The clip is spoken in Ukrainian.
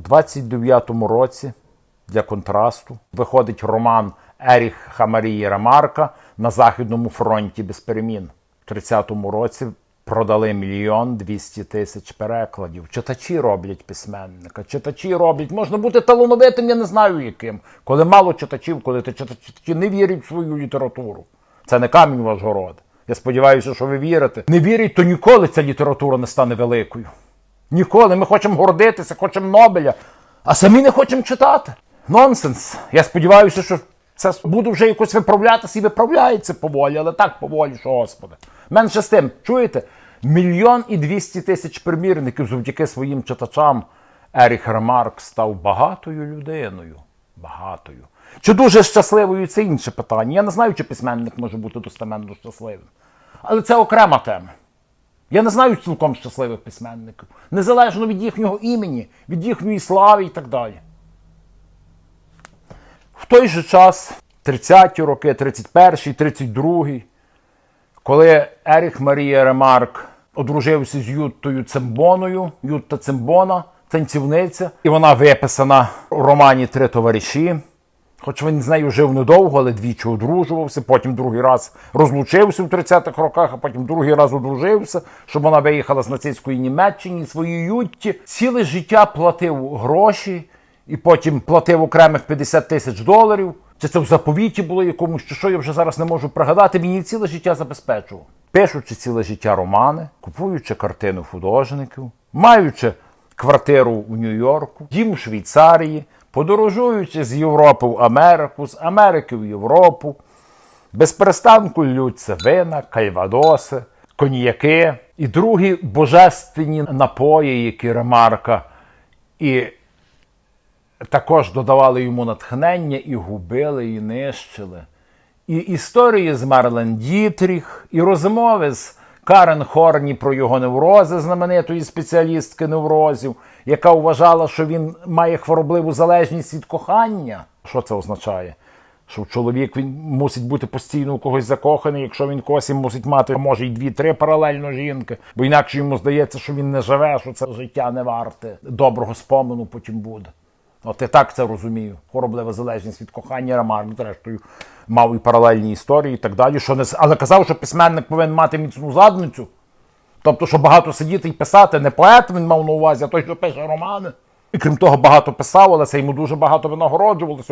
У 29-му році для контрасту виходить роман Еріха Марії Ремарка на Західному фронті без перемін. У 30-му році продали мільйон двісті тисяч перекладів. Читачі роблять письменника, читачі роблять. Можна бути талановитим, я не знаю яким. Коли мало читачів, коли ти читачі не вірять в свою літературу. Це не камінь ваш город. Я сподіваюся, що ви вірите. Не вірять, то ніколи ця література не стане великою. Ніколи. Ми хочемо гордитися, хочемо Нобеля, а самі не хочемо читати. Нонсенс. Я сподіваюся, що це буде вже якось виправлятися і виправляється поволі, але так поволі, що господи. Менше з тим, чуєте? Мільйон і двісті тисяч примірників завдяки своїм читачам Еріх Ремарк став багатою людиною. Багатою. Чи дуже щасливою це інше питання. Я не знаю, чи письменник може бути достеменно щасливим. Але це окрема тема. Я не знаю цілком щасливих письменників, незалежно від їхнього імені, від їхньої слави і так далі. В той же час, 30-ті роки, 31-й, 32-й, коли Еріх Марія Ремарк одружився з Юттою Цимбоною, Ютта Цимбона, танцівниця, і вона виписана у романі Три товариші. Хоч він з нею жив недовго, але двічі одружувався, потім другий раз розлучився в 30-х роках, а потім другий раз одружився, щоб вона виїхала з нацистської Німеччини своїй ютті. Ціле життя платив гроші і потім платив окремих 50 тисяч доларів. Чи це в заповіті було якомусь, чи що я вже зараз не можу пригадати. Її ціле життя забезпечував. Пишучи ціле життя романи, купуючи картину художників, маючи квартиру у Нью-Йорку, дім у Швейцарії, подорожуючи з Європи в Америку, з Америки в Європу, без перестанку ллються вина, кальвадоси, коньяки і другі божественні напої, які Ремарка і також додавали йому натхнення і губили, і нищили. І історії з Марлен Дітріх, і розмови з Карен Хорні про його неврози, знаменитої спеціалістки неврозів, яка вважала, що він має хворобливу залежність від кохання. Що це означає? Що чоловік він мусить бути постійно у когось закоханий, якщо він когось мусить мати, може й дві-три паралельно жінки, бо інакше йому здається, що він не живе, що це життя не варте. Доброго спомену потім буде. От я так це розумію. Хороблива залежність від кохання роману, зрештою, мав і паралельні історії і так далі. Що не... Але казав, що письменник повинен мати міцну задницю. Тобто, що багато сидіти і писати, не поет він мав на увазі, а той, що пише романи. І крім того, багато писав, але це йому дуже багато винагороджувалося.